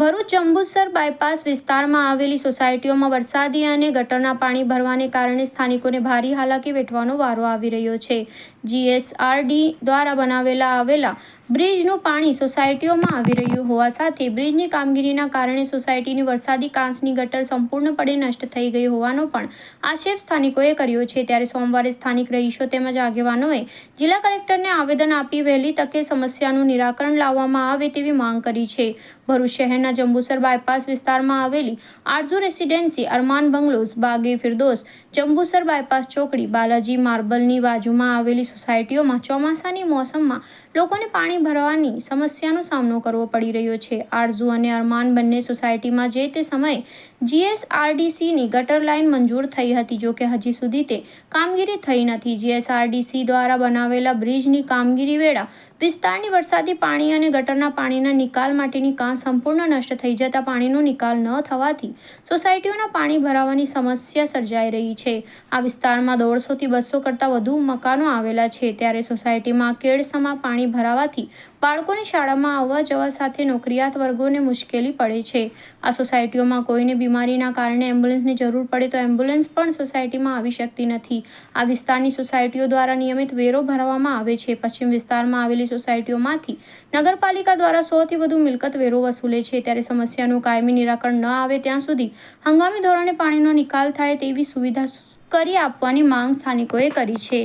Bharuch Jambusar bypass વિસ્તારમાં આવેલી સોસાયટીઓમાં વરસાદી અને ગટરના પાણી ભરવાને કારણે સ્થાનિકોને ભારે હાલાકી વેઠવાનો વારો આવી રહ્યો છે. જીએસઆરડી દ્વારા બનાવેલા આવેલા બ્રિજનું પાણી સોસાયટીઓમાં આવી રહ્યું હોવા સાથે બ્રિજની કામગીરીના કારણે સોસાયટીની વરસાદી કાંસની ગટર સંપૂર્ણપણે નષ્ટ થઈ ગઈ હોવાનો પણ આક્ષેપ સ્થાનિકોએ કર્યો છે. ત્યારે સોમવારે સ્થાનિક રહીશો તેમજ આગેવાનોએ જિલ્લા કલેક્ટરને આવેદન આપી વહેલી તકે સમસ્યાનું નિરાકરણ લાવવામાં આવે તેવી માંગ કરી છે. ભરૂચ શહેરના જંબુસર બાયપાસ વિસ્તારમાં આવેલી Arzoo residency, Armaan bungalows, Bage Firdaus, Jambusar bypass ચોકડી, બાલાજી માર્બલની બાજુમાં આવેલી સોસાયટીઓમાં ચોમાસાની મોસમમાં લોકોને પાણી ભરવાની સમસ્યાનો સામનો કરવો પડી રહ્યો છે. આરઝુ અને અરમાન બંને સોસાયટીમાં જે તે સમયે જીએસઆરડીસીની ગટર લાઇન મંજૂર થઈ હતી, જો કે હજી સુધી તે કામગીરી થઈ નથી. જીએસઆરડીસી દ્વારા બનાવેલા બ્રિજની કામગીરી વેળા વિસ્તારની વરસાદી પાણી અને ગટરના પાણીના નિકાલ માટેની કાં સંપૂર્ણ નષ્ટ થઈ જતા પાણીનો નિકાલ ન થવાથી સોસાયટીઓના પાણી ભરાવાની સમસ્યા સર્જાઈ રહી છે. આ વિસ્તારમાં દોઢસોથી બસો કરતાં વધુ મકાનો આવેલા છે. ત્યારે સોસાયટીમાં કેળસમાં પાણી ભરાવાથી બાળકોની શાળામાં આવવા જવા સાથે નોકરિયાત વર્ગોને મુશ્કેલી પડે છે. આ સોસાયટીઓમાં કોઈને બીમારીના કારણે એમ્બ્યુલન્સની જરૂર પડે તો એમ્બ્યુલન્સ પણ સોસાયટીમાં આવી શકતી નથી. આ વિસ્તારની સોસાયટીઓ દ્વારા નિયમિત વેરો ભરવામાં આવે છે. પશ્ચિમ વિસ્તારમાં આવેલી સોસાયટીઓમાંથી નગરપાલિકા દ્વારા સોથી વધુ મિલકત વેરો વસૂલે છે. ત્યારે સમસ્યાનું કાયમી નિરાકરણ ન આવે ત્યાં સુધી હંગામી ધોરણે પાણીનો નિકાલ થાય તેવી સુવિધા કરી આપવાની માંગ સ્થાનિકોએ કરી છે.